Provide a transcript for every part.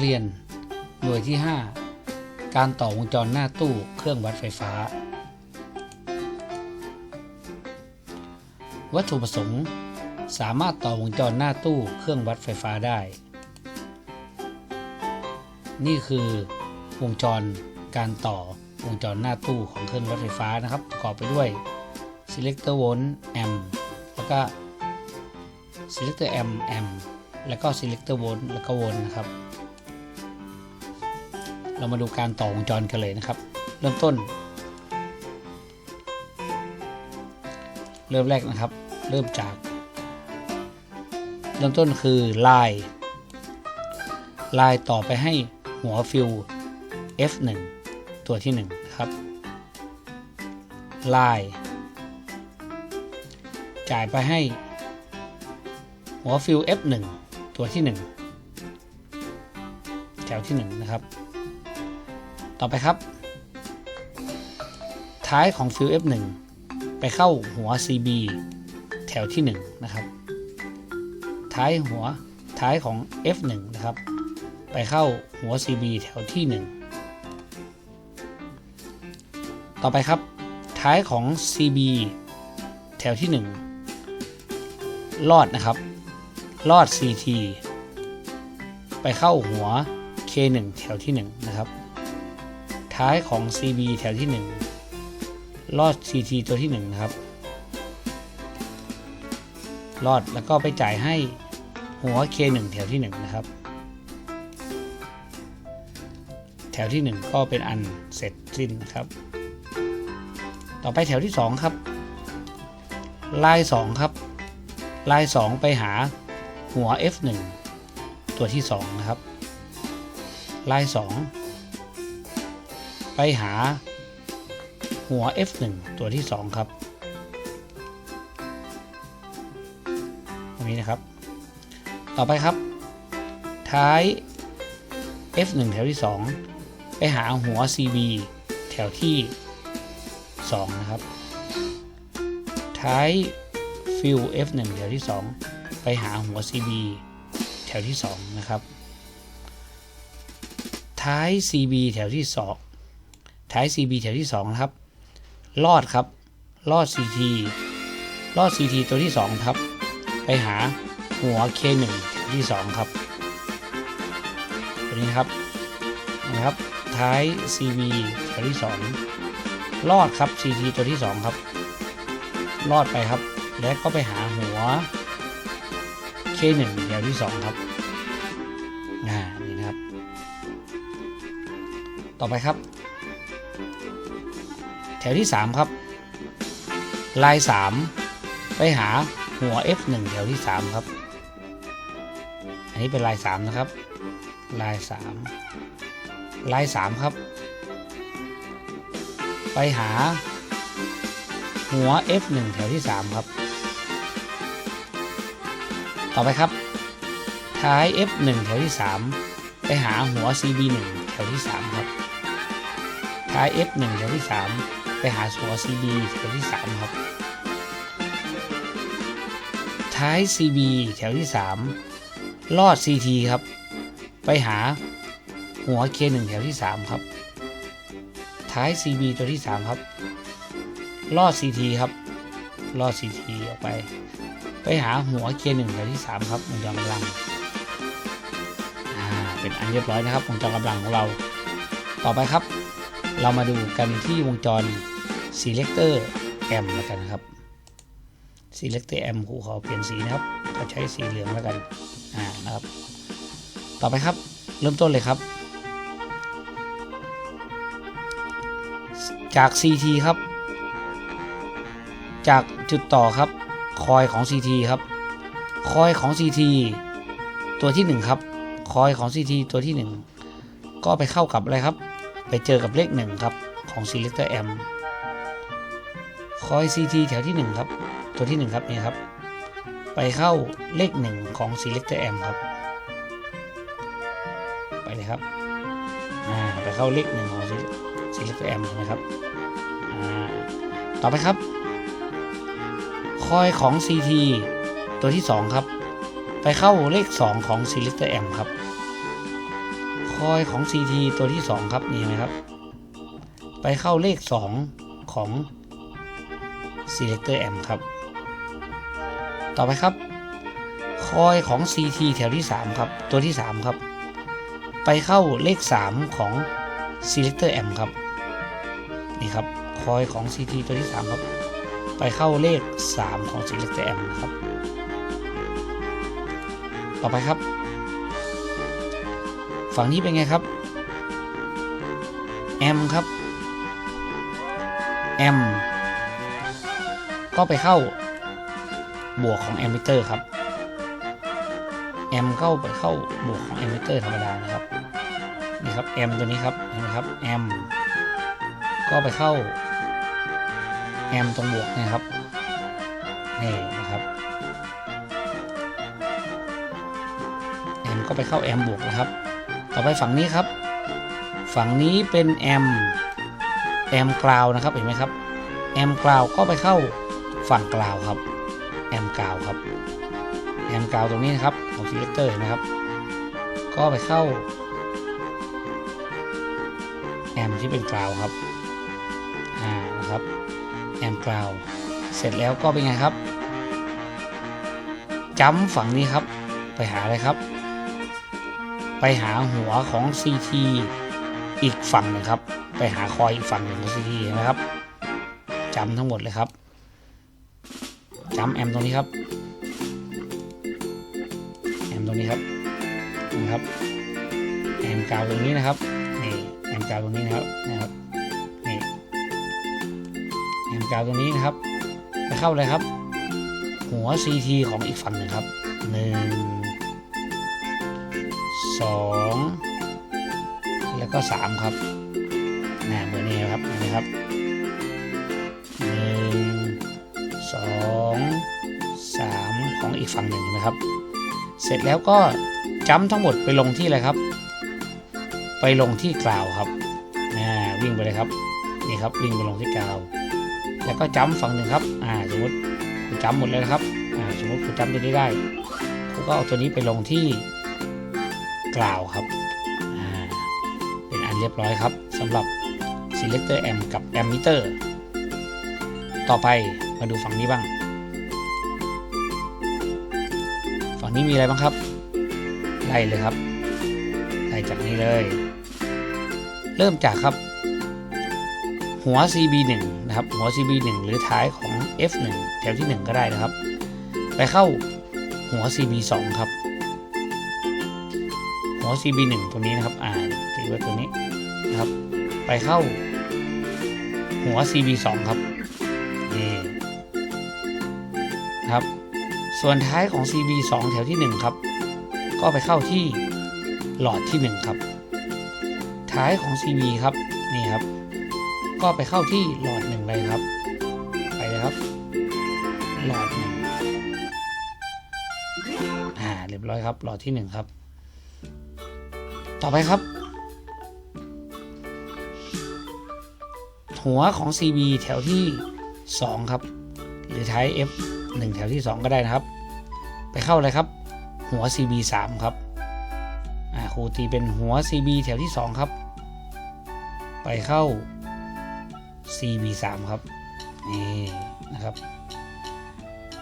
เรียน หน่วยที่ 5 การต่อวงจรหน้าตู้เครื่องวัดไฟฟ้า วัตถุประสงค์ สามารถต่อวงจรหน้าตู้เครื่องวัดไฟฟ้าได้ นี่คือวงจรการต่อวงจรหน้าตู้ของเครื่องวัดไฟฟ้านะครับประกอบไปด้วย selector volt amp แล้วก็ selector amp amp แล้วก็ selector volt แล้วก็ volt นะครับ เรามาดูการต่อวงจรกันเลยนะครับ เริ่มต้น เริ่มแรกนะครับ เริ่มจาก เริ่มต้นคือลายลายต่อไปให้หัวฟิว F1 ตัวที่1นะครับลายจ่ายไปให้ หัวฟิว F1 ตัวที่ 1 แถวที่ 1 นะครับ ต่อไปครับ ท้ายของฟิว F1 ไปเข้าหัว CB แถวที่ 1 นะครับ ท้ายหัวท้ายของ F1 นะครับ ไปเข้าหัว CB แถวที่ 1 ต่อไปครับ ท้ายของ CB แถวที่ 1 ลอดนะครับ ลอด CT ไปเข้าหัว K1 แถวที่ 1 นะครับ ท้ายของ CB แถวที่ 1 ลอด CT ตัวที่1นะครับลอดแล้วก็ไปจ่ายให้หัว K1 แถวที่ 1 นะครับ แถวที่ 1 ก็เป็นอันเสร็จสิ้นนะครับ ต่อไปแถวที่ 2 ครับ ลาย 2 ครับ ลาย 2 ไปหาหัว F1 ตัวที่ 2 นะครับ ลาย 2 ไปหาหัว F1 ตัวที่ 2 ครับ ตรงนี้นะครับ ต่อไปครับ ท้าย F1 แถวที่ 2 ไปหาหัว CB แถวที่ 2 นะครับ ท้ายฟิล F1 แถวที่ 2 ไปหาหัว CB แถวที่ 2 นะครับ ท้าย CB แถวที่ 2 ท้าย CB แถวที่2นะครับ ลอดครับ ลอด CT ลอด CT ตัวที่ 2 ครับ ไปหาหัว K1 แถวที่ 2 ครับตัวนี้ครับนะครับ ท้าย CB แถวที่ 2 ลอดครับ CT ตัวที่ 2 ครับ ลอดไปครับ แล้วก็ไปหาหัว K1 แถวที่ 2 ครับอ่านี่นะครับ ต่อไปครับ แถวที่ 3 ครับ ลาย 3 ไปหาหัว F1 แถวที่ 3 ครับ อันนี้เป็นลาย 3 นะครับ ลาย 3 ลาย 3 ครับ ไปหา หัว F1 แถวที่ 3 ครับ ต่อไปครับ ท้าย F1 แถวที่ 3 ไปหาหัว CB1 แถวที่ 3 ครับท้าย F1 แถวที่ 3 ไปหาหัว CB แถวที่ 3 ครับ ท้าย CB แถวที่ 3 ลอด CT ครับ ไปหาหัว K1 แถวที่ 3 ครับ ท้าย CB ตัวที่ 3 ครับ ลอด CT ครับ ลอด CT ออกไป ไปหาหัว K1 แถวที่ 3 ครับวงจรกำลังอ่าเป็นอันเรียบร้อยนะครับวงจรกำลังของเรา ต่อไปครับ เรามาดูกันที่วงจร selector M แล้วกันะครับ selector m ครูขอเปลี่ยนสีนะครับก็ใช้สีเหลืองแล้วกันอ่านะครับ ต่อไปครับเริ่มต้นเลยครับ จาก CT ครับ จากจุดต่อครับ คอยของ CT ครับ คอยของ CT ตัวที่ 1 ครับ คอยของ CT ตัวที่ 1 ก็ไปเข้ากับอะไรครับ ไปเจอกับเลข 1 ครับ ของ selector amp คอย CT แถวที่ 1 ครับ ตัวที่ 1 ครับนี่ครับ ไปเข้าเลข 1 ของ selector amp ครับ ไปเลยครับอ่าไปเข้าเลข 1 ของ selector amp นะครับต่อไปครับ คอยของ CT ตัวที่ 2 ครับ ไปเข้าเลข 2 ของ selector amp ครับ คอยของ CT ตัวที่ 2 ครับ นี่เห็นไหมครับ ไปเข้าเลข 2 ของ selector amp ครับ ต่อไปครับ คอยของ CT แถวที่ 3 ครับ ตัวที่ 3 ครับ ไปเข้าเลข 3 ของ selector amp ครับ นี่ครับ คอยของ CT ตัวที่ 3 ครับ ไปเข้าเลข 3 ของ selector amp นะครับ ต่อไปครับ ฝั่งนี้เป็นไงครับ แอมครับ แอม ก็ไปเข้า บวกของแอมมิเตอร์ครับ แอมเข้าไปเข้าบวกของแอมมิเตอร์ธรรมดานะครับ นี่ครับแอมตัวนี้ครับ เห็นไหมครับ แอม ก็ไปเข้า แอมตรงบวกนะครับ นี่นะครับแอมก็ไปเข้าแอมบวกนะครับ ต่อไปฝั่งนี้ครับ ฝั่งนี้เป็นแอมแอมกราวนะครับเห็นไหมครับแอมกราวก็ไปเข้าฝั่งกราวครับแอมกราวครับแอมกราวตรงนี้นะครับของซีเลคเตอร์เห็นไหมครับ ก็ไปเข้าแอมที่เป็นกราวครับอ่านะครับแอมกราวเสร็จแล้วก็เป็นไงครับจัมป์ฝั่งนี้ครับ ไปหาอะไรครับ ไปหาหัวของ CT อีกฝั่งหนึ่งครับ ไปหาคอยอีกฝั่งหนึ่งของ CT นะครับจำทั้งหมดเลยครับจำแอมตรงนี้ครับแอมตรงนี้ครับนะครับแอมกาวตรงนี้นะครับนี่แอมกาวตรงนี้นะครับนะครับนี่แอมกาวตรงนี้นะครับไปเข้าเลยครับ หัว CT ของอีกฝั่งหนึ่งครับหนึ่ง สองแล้วก็สามครับนะเหมือนนี้นะครับเห็นไหมครับหนึ่งสองสามของอีกฝั่งหนึ่งนะครับ เสร็จแล้วก็จัมทั้งหมดไปลงที่อะไรครับ ไปลงที่กราวครับนะวิ่งไปเลยครับนี่ครับวิ่งไปลงที่กราว แล้วก็จัมฝั่งหนึ่งครับอ่าสมมติคุณจัมหมดเลยนะครับอ่าสมมติคุณจัมตัวนี้ได้คุณก็เอาตัวนี้ไปลงที่ กล่าวครับเป็นอันเรียบร้อยครับสำหรับ selector amp กับ ammeter ต่อไปมาดูฝั่งนี้บ้าง ฝั่งนี้มีอะไรบ้างครับ ไล่เลยครับ ไล่จากนี้เลย เริ่มจากครับ หัว CB1 นะครับ หัว CB1 หรือท้ายของ F1 แถวที่ 1 ก็ได้นะครับ ไปเข้าหัว CB2 ครับ หัว CB1 ตัวนี้นะครับ อ่าถือว่าตัวนี้นะครับ ไปเข้า หัว CB2 ครับนี่นครับ ส่วนท้ายของ CB2 แถวที่ 1 ครับ ก็ไปเข้าที่หลอดที่ 1 ครับ ท้ายของ CB ครับ นี่ครับ ก็ไปเข้าที่หลอดหนึ่งเลยครับ ไปเลยครับ หลอดหนึ่งอ่า เรียบร้อยครับ หลอดที่หนึ่งครับ ต่อไปครับ หัวของ CB แถวที่ 2 ครับ หรือท้าย F 1 แถวที่ 2 ก็ได้นะครับ ไปเข้าอะไรครับ หัว CB 3 ครับอ่าครูตีเป็นหัว CB แถวที่ 2 ครับ ไปเข้า CB 3ครับนี่นะครับ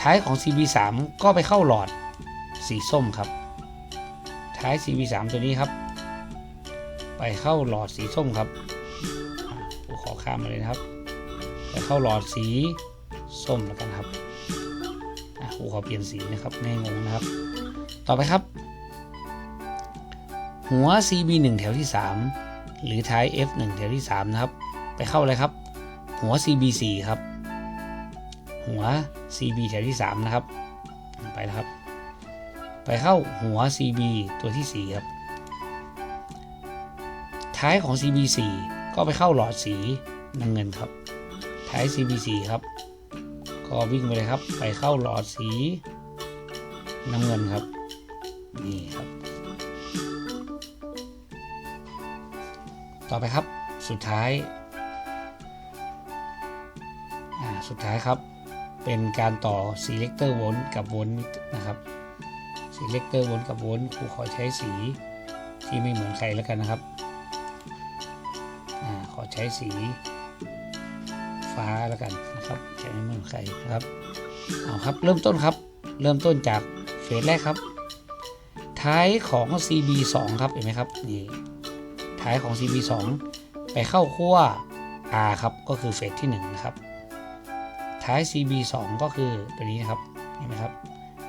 ท้ายของ CB 3ก็ไปเข้าหลอดสีส้มครับ ท้าย CB 3ตัวนี้ครับ ไปเข้าหลอดสีส้มครับผมขอข้ามมาเลยนะครับ ไปเข้าหลอดสีส้มแล้วกันครับผมขอเปลี่ยนสีนะครับไม่งงนะครับ ต่อไปครับ หัว CB 1แถวที่ 3 หรือท้าย F 1แถวที่ 3 นะครับ ไปเข้าอะไรครับ หัว CB 4ครับ หัว CB แถวที่ 3 นะครับ ไปแล้วครับ ไปเข้าหัว CB ตัวที่ 4 ครับ ท้ายของ CB4 ก็ไปเข้าหลอดสีน้ำเงินครับ ท้าย CB4 ครับ ก็วิ่งไปเลยครับ ไปเข้าหลอดสีน้ำเงินครับ นี่ครับ ต่อไปครับ สุดท้ายอ่าสุดท้ายครับ เป็นการต่อ selector volt กับ volt นะครับ selector volt กับ volt ครูขอใช้สีที่ไม่เหมือนใครแล้วกันนะครับ ช้สีฟ้าแล้วกันนะครับใช้เมือนใครนะครับเอาครับเริ่มต้นครับ เริ่มต้นจากเฟสแรกครับ ท้ายของ CB 2 ครับเห็นไหมครับนี่ท้ายของ CB 2 ไปเข้าขั้ว R ครับก็คือเฟสที่1นะครับท้าย CB 2 ก็คือตัวนี้นะครับเห็นไหมครับ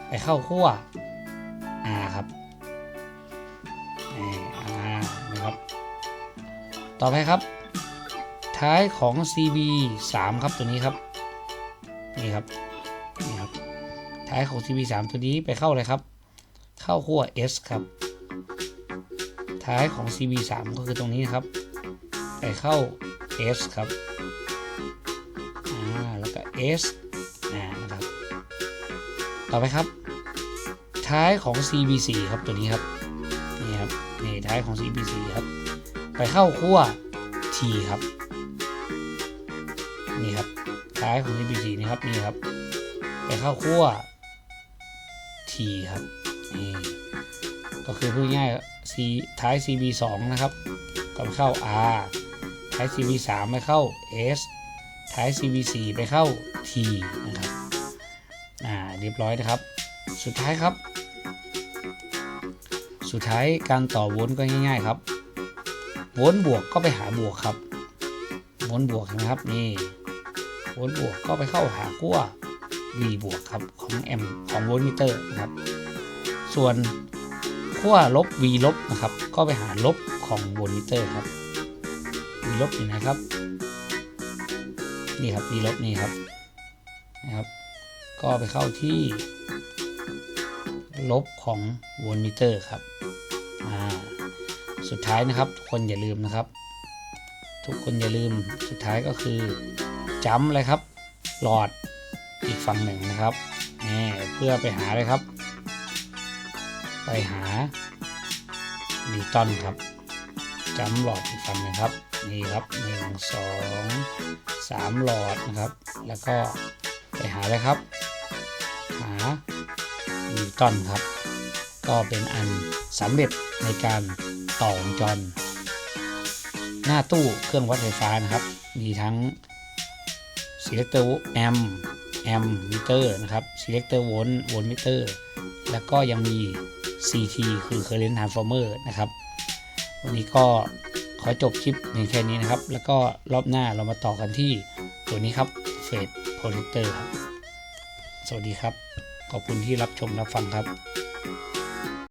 ไปเข้าขั้ว R ครับนี่ R นะครับ ต่อไปครับ ท้ายของ CB 3ครับตัวนี้ครับนี่ครับนี่ครับท้ายของ CB 3ตัวนี้ไปเข้าอะไรครับ เข้าขั้ว S ครับ ท้ายของ CB 3ก็คือตรงนี้ครับ ไปเข้า S ครับอ่าแล้วก็ S นะครับต่อไปครับ ท้ายของ CB4 ครับตัวนี้ครับนี่ครับนี่ท้ายของ CB4 ครับไปเข้าขั้ว T ครับ นี่ครับท้ายของ CB4 นี่ครับนี่ครับไปเข้าขั้ว T ครับนี่ก็คือพูดง่ายๆ C ท้าย CB2 นะครับก็ไปเข้า R ท้าย CB3 ไปเข้า S ท้าย CB4 ไปเข้า T นะครับอ่าเรียบร้อยนะครับ สุดท้ายครับ สุดท้ายการต่อวลต์ก็ง่ายๆครับวลต์บวกก็ไปหาบวกครับวลต์บวกนะครับนี่ โวลต์บวกก็ไปเข้าหาขั้ว V บวกครับของแอมของโวลต์มิเตอร์นะครับ ส่วนขั้วลบ V ลบนะครับ ก็ไปหาลบของโวลต์มิเตอร์ครับ V ลบอยู่ไหนครับ นี่ครับ V ลบนี่ครับนะครับ ก็ไปเข้าที่ ลบของโวลต์มิเตอร์ครับอ่าสุดท้ายนะครับทุกคนอย่าลืมนะครับ ทุกคนอย่าลืมสุดท้ายก็คือ จัมเลยครับ หลอดอีกฝั่งหนึ่งนะครับนี่เพื่อไปหาเลยครับ ไปหานิวตันครับจัมหลอดอีกฝั่งหนึ่งครับนี่ครับหนึ่งสองสามหลอดนะครับ แล้วก็ไปหาเลยครับ หานิวตันครับ ก็เป็นอันสำเร็จในการต่อวงจร หน้าตู้เครื่องวัดไฟฟ้านะครับ มีทั้ง selector amp amp meter นะครับ selector volt volt meter แล้วก็ยังมี CT คือ current transformer นะครับ วันนี้ก็ขอจบคลิปในแค่นี้นะครับ แล้วก็รอบหน้าเรามาต่อกันที่ตัวนี้ครับ Fade Protector ครับ สวัสดีครับ ขอบคุณที่รับชมรับฟังครับ